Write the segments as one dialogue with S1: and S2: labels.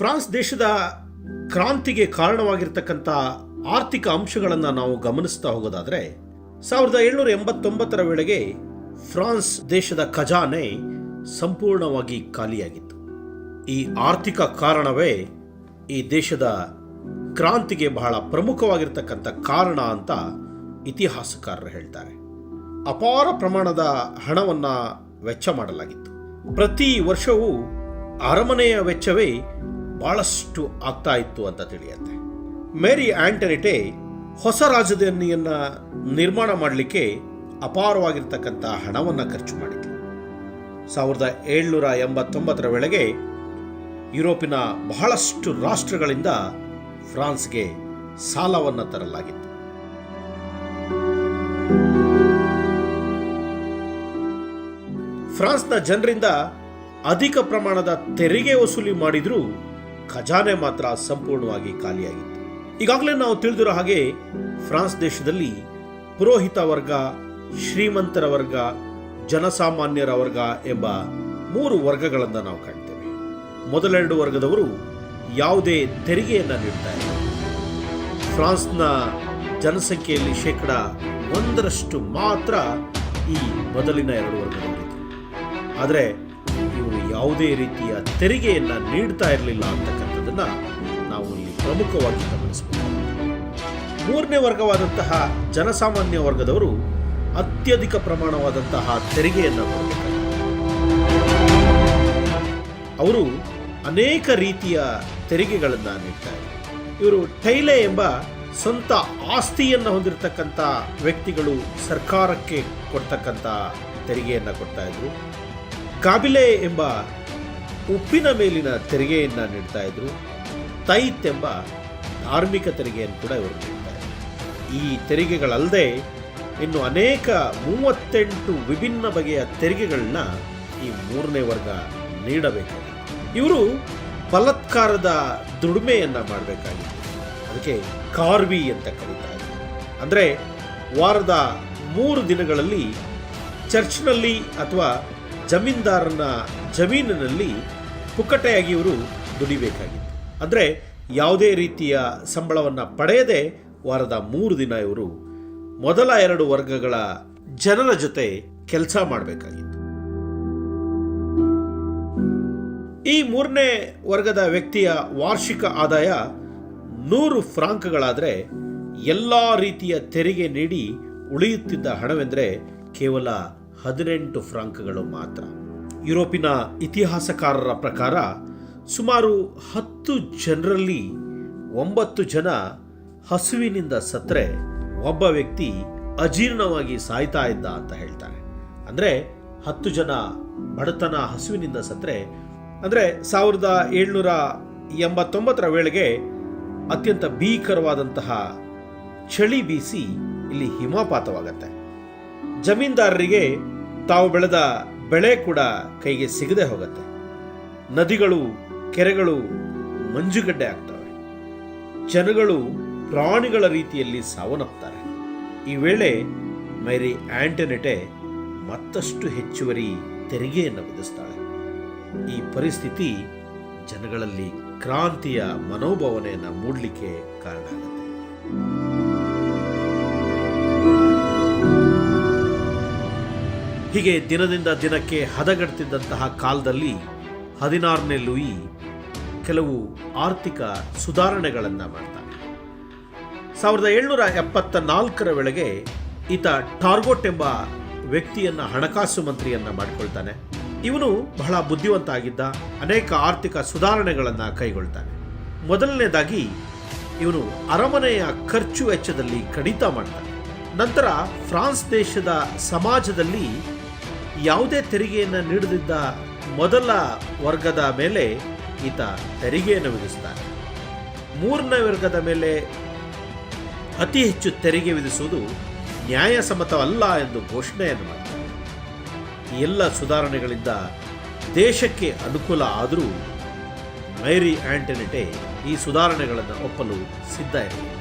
S1: France ದೇಶದ ಕ್ರಾಂತಿಗೆ ಕಾರಣವಾಗಿರ್ತಕ್ಕಂಥ ಆರ್ಥಿಕ ಅಂಶಗಳನ್ನು ನಾವು ಗಮನಿಸ್ತಾ ಹೋಗೋದಾದರೆ, ಸಾವಿರದ ಏಳ್ನೂರ ಎಂಬತ್ತೊಂಬತ್ತರ ವೇಳೆಗೆ ಫ್ರಾನ್ಸ್ ದೇಶದ ಖಜಾನೆ ಸಂಪೂರ್ಣವಾಗಿ ಖಾಲಿಯಾಗಿತ್ತು. ಈ ಆರ್ಥಿಕ ಕಾರಣವೇ ಈ ದೇಶದ ಕ್ರಾಂತಿಗೆ ಬಹಳ ಪ್ರಮುಖವಾಗಿರ್ತಕ್ಕಂಥ ಕಾರಣ ಅಂತ ಇತಿಹಾಸಕಾರರು ಹೇಳ್ತಾರೆ. ಅಪಾರ ಪ್ರಮಾಣದ ಹಣವನ್ನು ವೆಚ್ಚ ಮಾಡಲಾಗಿತ್ತು. ಪ್ರತಿ ವರ್ಷವೂ ಅರಮನೆಯ ವೆಚ್ಚವೇ ಬಹಳಷ್ಟು ಆಗ್ತಾ ಇತ್ತು ಅಂತ ತಿಳಿಯುತ್ತೆ. ಮೇರಿ ಆಂಟನಿಟೆ ಹೊಸ ರಾಜಧಾನಿಯನ್ನು ನಿರ್ಮಾಣ ಮಾಡಲಿಕ್ಕೆ ಅಪಾರವಾಗಿರ್ತಕ್ಕಂಥ ಹಣವನ್ನು ಖರ್ಚು ಮಾಡಿದ್ಲು. ಸಾವಿರದ ಏಳ್ನೂರ ಎಂಬತ್ತೊಂಬತ್ತರ ವೇಳೆಗೆ ಯುರೋಪಿನ ಬಹಳಷ್ಟು ರಾಷ್ಟ್ರಗಳಿಂದ ಫ್ರಾನ್ಸ್ಗೆ ಸಾಲವನ್ನು ತರಲಾಗಿತ್ತು. ಫ್ರಾನ್ಸ್ನ ಜನರಿಂದ ಅಧಿಕ ಪ್ರಮಾಣದ ತೆರಿಗೆ ವಸೂಲಿ ಮಾಡಿದ್ರೂ ಖಜಾನೆ ಮಾತ್ರ ಸಂಪೂರ್ಣವಾಗಿ ಖಾಲಿಯಾಗಿತ್ತು. ಈಗಾಗಲೇ ನಾವು ತಿಳಿದಿರೋ ಹಾಗೆ ಫ್ರಾನ್ಸ್ ದೇಶದಲ್ಲಿ ಪುರೋಹಿತ ವರ್ಗ, ಶ್ರೀಮಂತರ ವರ್ಗ, ಜನಸಾಮಾನ್ಯರ ವರ್ಗ ಎಂಬ ಮೂರು ವರ್ಗಗಳನ್ನು ನಾವು ಕಾಣ್ತೇವೆ. ಮೊದಲೆರಡು ವರ್ಗದವರು ಯಾವುದೇ ತೆರಿಗೆಯನ್ನು ನೀಡ್ತಾ ಇಲ್ಲ. ಫ್ರಾನ್ಸ್ನ ಜನಸಂಖ್ಯೆಯಲ್ಲಿ ಶೇಕಡ ಒಂದರಷ್ಟು ಮಾತ್ರ ಈ ಮೊದಲಿನ ಎರಡು ವರ್ಗದವರಿದ್ರು ಆದರೆ ಯಾವುದೇ ರೀತಿಯ ತೆರಿಗೆಯನ್ನು ನೀಡ್ತಾ ಇರಲಿಲ್ಲ ಅಂತಕ್ಕಂಥದ್ದನ್ನು ನಾವು ಇಲ್ಲಿ ಪ್ರಮುಖವಾಗಿ ಗಮನಿಸಬಹುದು. ಮೂರನೇ ವರ್ಗವಾದಂತಹ ಜನಸಾಮಾನ್ಯ ವರ್ಗದವರು ಅತ್ಯಧಿಕ ಪ್ರಮಾಣವಾದಂತಹ ತೆರಿಗೆಯನ್ನು ಕೊಡಬೇಕಾಗಿದೆ ಅವರು ಅನೇಕ ರೀತಿಯ ತೆರಿಗೆಗಳನ್ನು ನೀಡ್ತಾರೆ ಇವರು ಟೈಲೆ ಎಂಬ ಸ್ವಂತ ಆಸ್ತಿಯನ್ನು ಹೊಂದಿರತಕ್ಕಂಥ ವ್ಯಕ್ತಿಗಳು ಸರ್ಕಾರಕ್ಕೆ ಕೊಡ್ತಕ್ಕಂಥ ತೆರಿಗೆಯನ್ನು ಕೊಡ್ತಾ ಇದ್ರು. ಕಾಬಿಲೆ ಎಂಬ ಉಪ್ಪಿನ ಮೇಲಿನ ತೆರಿಗೆಯನ್ನು ನೀಡ್ತಾ ಇದ್ರು. ತೈತ್ ಎಂಬ ಧಾರ್ಮಿಕ ತೆರಿಗೆಯನ್ನು ಕೂಡ ಇವರು ನೀಡ್ತಾ ಇದ್ರು. ಈ ತೆರಿಗೆಗಳಲ್ಲದೆ ಇನ್ನು ಅನೇಕ ಮೂವತ್ತೆಂಟು ವಿಭಿನ್ನ ಬಗೆಯ ತೆರಿಗೆಗಳನ್ನ ಈ ಮೂರನೇ ವರ್ಗ ನೀಡಬೇಕು ಇವರು ಬಲತ್ಕಾರದ ದುಡಿಮೆಯನ್ನು ಮಾಡಬೇಕಾಗಿತ್ತು. ಅದಕ್ಕೆ ಕಾರ್ವಿ ಅಂತ ಕರೀತಾರೆ. ಅಂದರೆ ವಾರದ ಮೂರು ದಿನಗಳಲ್ಲಿ ಚರ್ಚ್ನಲ್ಲಿ ಅಥವಾ ಜಮೀನ್ದಾರನ ಜಮೀನಿನಲ್ಲಿ ಪುಕ್ಕಟೆಯಾಗಿ ಇವರು ದುಡಿಬೇಕಾಗಿತ್ತು. ಅಂದರೆ ಯಾವುದೇ ರೀತಿಯ ಸಂಬಳವನ್ನು ಪಡೆಯದೆ ವಾರದ ಮೂರು ದಿನ ಇವರು ಮೊದಲ ಎರಡು ವರ್ಗಗಳ ಜನರ ಜೊತೆ ಕೆಲಸ ಮಾಡಬೇಕಾಗಿತ್ತು. ಈ ಮೂರನೇ ವರ್ಗದ ವ್ಯಕ್ತಿಯ ವಾರ್ಷಿಕ ಆದಾಯ ನೂರು ಫ್ರಾಂಕ್ಗಳಾದರೆ ಎಲ್ಲ ರೀತಿಯ ತೆರಿಗೆ ನೀಡಿ ಉಳಿಯುತ್ತಿದ್ದ ಹಣವೆಂದರೆ ಕೇವಲ ಹದಿನೆಂಟು ಫ್ರಾಂಕ್ಗಳು ಮಾತ್ರ. ಯುರೋಪಿನ ಇತಿಹಾಸಕಾರರ ಪ್ರಕಾರ ಸುಮಾರು ಹತ್ತು ಜನರಲ್ಲಿ ಒಂಬತ್ತು ಜನ ಹಸುವಿನಿಂದ ಸತ್ರೆ ಒಬ್ಬ ವ್ಯಕ್ತಿ ಅಜೀರ್ಣವಾಗಿ ಸಾಯ್ತಾ ಇದ್ದ ಅಂತ ಹೇಳ್ತಾರೆ. ಅಂದರೆ ಹತ್ತು ಜನ ಬಡತನ ಹಸುವಿನಿಂದ ಸತ್ರೆ ಅಂದರೆ ಸಾವಿರದ ಏಳ್ನೂರ ಎಂಬತ್ತೊಂಬತ್ತರ ವೇಳೆಗೆ ಅತ್ಯಂತ ಭೀಕರವಾದಂತಹ ಚಳಿ ಬೀಸಿ ಇಲ್ಲಿ ಹಿಮಪಾತವಾಗತ್ತೆ. ಜಮೀನ್ದಾರರಿಗೆ ತಾವು ಬೆಳೆದ ಬೆಳೆ ಕೂಡ ಕೈಗೆ ಸಿಗದೆ ಹೋಗುತ್ತೆ. ನದಿಗಳು, ಕೆರೆಗಳು ಮಂಜುಗಡ್ಡೆ ಆಗ್ತವೆ. ಜನಗಳು ಪ್ರಾಣಿಗಳ ರೀತಿಯಲ್ಲಿ ಸಾವನ್ನಪ್ತಾರೆ. ಈ ವೇಳೆ ಮೇರಿ ಆಂಟನೆಟೆ ಮತ್ತಷ್ಟು ಹೆಚ್ಚುವರಿ ತೆರಿಗೆಯನ್ನು ವಿಧಿಸ್ತಾಳೆ. ಈ ಪರಿಸ್ಥಿತಿ ಜನಗಳಲ್ಲಿ ಕ್ರಾಂತಿಯ ಮನೋಭಾವನೆಯನ್ನು ಮೂಡಲಿಕ್ಕೆ ಕಾರಣ ಆಗುತ್ತೆ. ಹೀಗೆ ದಿನದಿಂದ ದಿನಕ್ಕೆ ಹದಗಡ್ತಿದ್ದಂತಹ ಕಾಲದಲ್ಲಿ ಹದಿನಾರನೇ ಲೂಯಿ ಕೆಲವು ಆರ್ಥಿಕ ಸುಧಾರಣೆಗಳನ್ನು ಮಾಡ್ತಾನೆ. ಸಾವಿರದ ಏಳ್ನೂರ ಎಪ್ಪತ್ತ ನಾಲ್ಕರ ವೇಳೆಗೆ ಈತ ಟಾರ್ಗೋಟ್ ಎಂಬ ವ್ಯಕ್ತಿಯನ್ನು ಹಣಕಾಸು ಮಂತ್ರಿಯನ್ನು ಮಾಡಿಕೊಳ್ತಾನೆ. ಇವನು ಬಹಳ ಬುದ್ಧಿವಂತ ಆಗಿದ್ದ ಅನೇಕ ಆರ್ಥಿಕ ಸುಧಾರಣೆಗಳನ್ನು ಕೈಗೊಳ್ತಾನೆ. ಮೊದಲನೇದಾಗಿ ಇವನು ಅರಮನೆಯ ಖರ್ಚು ವೆಚ್ಚದಲ್ಲಿ ಕಡಿತ ಮಾಡ್ತಾನೆ. ನಂತರ ಫ್ರಾನ್ಸ್ ದೇಶದ ಸಮಾಜದಲ್ಲಿ ಯಾವುದೇ ತೆರಿಗೆಯನ್ನು ನೀಡದಿದ್ದ ಮೊದಲ ವರ್ಗದ ಮೇಲೆ ಈತ ತೆರಿಗೆಯನ್ನು ವಿಧಿಸ್ತಾನೆ. ಮೂರನೇ ವರ್ಗದ ಮೇಲೆ ಅತಿ ಹೆಚ್ಚು ತೆರಿಗೆ ವಿಧಿಸುವುದು ನ್ಯಾಯಸಮ್ಮತವಲ್ಲ ಎಂದು ಘೋಷಣೆಯನ್ನು ಮಾಡ್ತಾರೆ. ಎಲ್ಲ ಸುಧಾರಣೆಗಳಿಂದ ದೇಶಕ್ಕೆ ಅನುಕೂಲ ಆದರೂ ಮೈರಿ ಆಂಟನಿಟೆ ಈ ಸುಧಾರಣೆಗಳನ್ನು ಒಪ್ಪಲು ಸಿದ್ಧ ಇರಲಿಲ್ಲ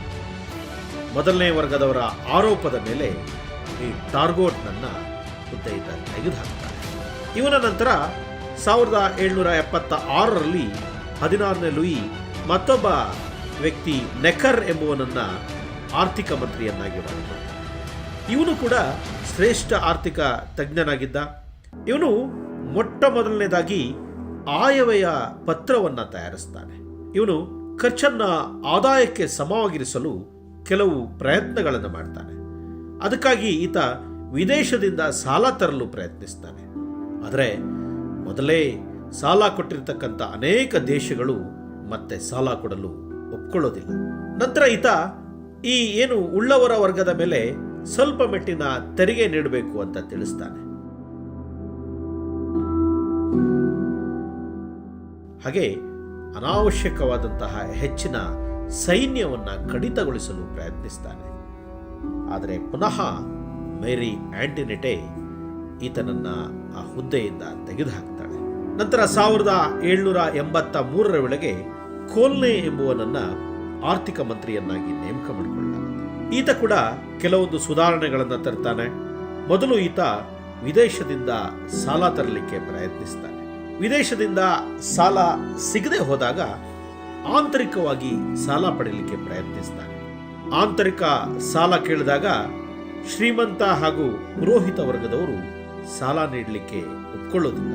S1: ಮೊದಲನೇ ವರ್ಗದವರ ಆರೋಪದ ಮೇಲೆ ಈ ಟಾರ್ಗೋಟ್ನನ್ನ ಹುದ್ದೆಯಿಂದ ತೆಗೆದುಹಾಕ್ತಾರೆ ಇವನ ನಂತರ ಸಾವಿರದ ಏಳ್ನೂರ ಎಪ್ಪತ್ತ ಆರರಲ್ಲಿ ಹದಿನಾರನೇ ಲೂಯಿ ಮತ್ತೊಬ್ಬ ವ್ಯಕ್ತಿ ನೆಕರ್ ಎಂಬುವನನ್ನ ಆರ್ಥಿಕ ಮಂತ್ರಿಯನ್ನಾಗಿ ಮಾಡಿದರು ಇವನು ಕೂಡ ಶ್ರೇಷ್ಠ ಆರ್ಥಿಕ ತಜ್ಞನಾಗಿದ್ದ. ಇವನು ಮೊಟ್ಟ ಮೊದಲನೇದಾಗಿ ಆಯವ್ಯಯ ಪತ್ರವನ್ನು ತಯಾರಿಸ್ತಾನೆ. ಇವನು ಖರ್ಚನ್ನ ಆದಾಯಕ್ಕೆ ಸಮವಾಗಿರಿಸಲು ಕೆಲವು ಪ್ರಯತ್ನಗಳನ್ನು ಮಾಡ್ತಾನೆ. ಅದಕ್ಕಾಗಿ ಈತ ವಿದೇಶದಿಂದ ಸಾಲ ತರಲು ಪ್ರಯತ್ನಿಸ್ತಾನೆ ಆದರೆ ಮೊದಲೇ ಸಾಲ ಕೊಟ್ಟಿರ್ತಕ್ಕಂಥ ಅನೇಕ ದೇಶಗಳು ಮತ್ತೆ ಸಾಲ ಕೊಡಲು ಒಪ್ಕೊಳ್ಳೋದಿಲ್ಲ. ನಂತರ ಈತ ಈ ಏನು ಉಳ್ಳವರ ವರ್ಗದ ಮೇಲೆ ಸ್ವಲ್ಪ ಮೆಟ್ಟಿನ ತೆರಿಗೆ ನೀಡಬೇಕು ಅಂತ ತಿಳಿಸ್ತಾನೆ. ಹಾಗೆ ಅನಾವಶ್ಯಕವಾದಂತಹ ಹೆಚ್ಚಿನ ಸೈನ್ಯವನ್ನ ಕಡಿತಗೊಳಿಸಲು ಪ್ರಯತ್ನಿಸ್ತಾನೆ. ಆದರೆ ಪುನಃ ಮೇರಿ ಆಂಟಿನೆಟೆ ಈತನನ್ನ ಆ ಹುದ್ದೆಯಿಂದ ತೆಗೆದುಹಾಕ್ತಾಳೆ. ನಂತರ ಸಾವಿರದ ಏಳ್ನೂರ ಎಂಬತ್ತ ಮೂರರ ವೇಳೆಗೆ ಕೋಲ್ನೆ ಎಂಬುವನನ್ನ ಆರ್ಥಿಕ ಮಂತ್ರಿಯನ್ನಾಗಿ ನೇಮಕ ಮಾಡಿಕೊಳ್ಳಲಾಗುತ್ತೆ ಈತ ಕೂಡ ಕೆಲವೊಂದು ಸುಧಾರಣೆಗಳನ್ನು ತರ್ತಾನೆ. ಮೊದಲು ಈತ ವಿದೇಶದಿಂದ ಸಾಲ ತರಲಿಕ್ಕೆ ಪ್ರಯತ್ನಿಸ್ತಾನೆ. ವಿದೇಶದಿಂದ ಸಾಲ ಸಿಗದೆ ಹೋದಾಗ ಆಂತರಿಕವಾಗಿ ಸಾಲ ಪಡೆಯಲಿಕ್ಕೆ ಪ್ರಯತ್ನಿಸ್ತಾನೆ. ಆಂತರಿಕ ಸಾಲ ಕೇಳಿದಾಗ ಶ್ರೀಮಂತ ಹಾಗೂ ಪುರೋಹಿತ ವರ್ಗದವರು ಸಾಲ ನೀಡಲಿಕ್ಕೆ ಒಪ್ಕೊಳ್ಳೋದಿಲ್ಲ.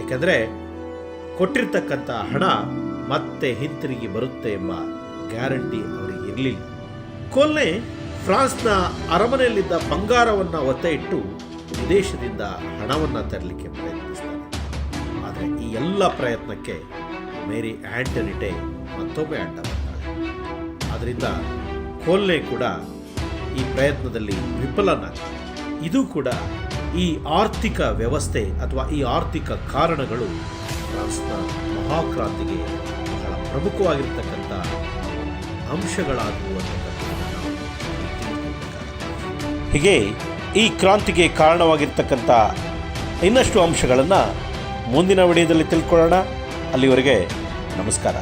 S1: ಯಾಕಂದ್ರೆ ಕೊಟ್ಟಿರ್ತಕ್ಕಂಥ ಹಣ ಮತ್ತೆ ಹಿಂತಿರುಗಿ ಬರುತ್ತೆ ಎಂಬ ಗ್ಯಾರಂಟಿ ಅವರಿಗೆ ಇರಲಿಲ್ಲ. ಕೊಲ್ನೆ ಫ್ರಾನ್ಸ್ನ ಅರಮನೆಯಲ್ಲಿದ್ದ ಬಂಗಾರವನ್ನು ಒತ್ತೆ ಇಟ್ಟು ವಿದೇಶದಿಂದ ಹಣವನ್ನು ತರಲಿಕ್ಕೆ ಪ್ರಯತ್ನಿಸ್ತಾರೆ. ಆದರೆ ಈ ಎಲ್ಲ ಪ್ರಯತ್ನಕ್ಕೆ ಮೇರಿ ಆಂಟನಿಟೆ ಮತ್ತೊಮ್ಮೆ ಅಡ್ಡ ಬರ್ತಾಳೆ ಆದ್ದರಿಂದ ಕೋಲ್ನೆ ಕೂಡ ಈ ಪ್ರಯತ್ನದಲ್ಲಿ ವಿಫಲನಾಗಿದೆ ಇದು ಕೂಡ ಈ ಆರ್ಥಿಕ ವ್ಯವಸ್ಥೆ ಅಥವಾ ಈ ಆರ್ಥಿಕ ಕಾರಣಗಳು ಫ್ರಾನ್ಸ್ನ ಮಹಾಕ್ರಾಂತಿಗೆ ಬಹಳ ಪ್ರಮುಖವಾಗಿರ್ತಕ್ಕಂಥ ಅಂಶಗಳಾಗುವ ಹೀಗೆ ಈ ಕ್ರಾಂತಿಗೆ ಕಾರಣವಾಗಿರ್ತಕ್ಕಂಥ ಇನ್ನಷ್ಟು ಅಂಶಗಳನ್ನು ಮುಂದಿನ ವಿಡಿಯೋದಲ್ಲಿ ತಿಳ್ಕೊಳ್ಳೋಣ. ಅಲ್ಲಿವರೆಗೆ ನಮಸ್ಕಾರ.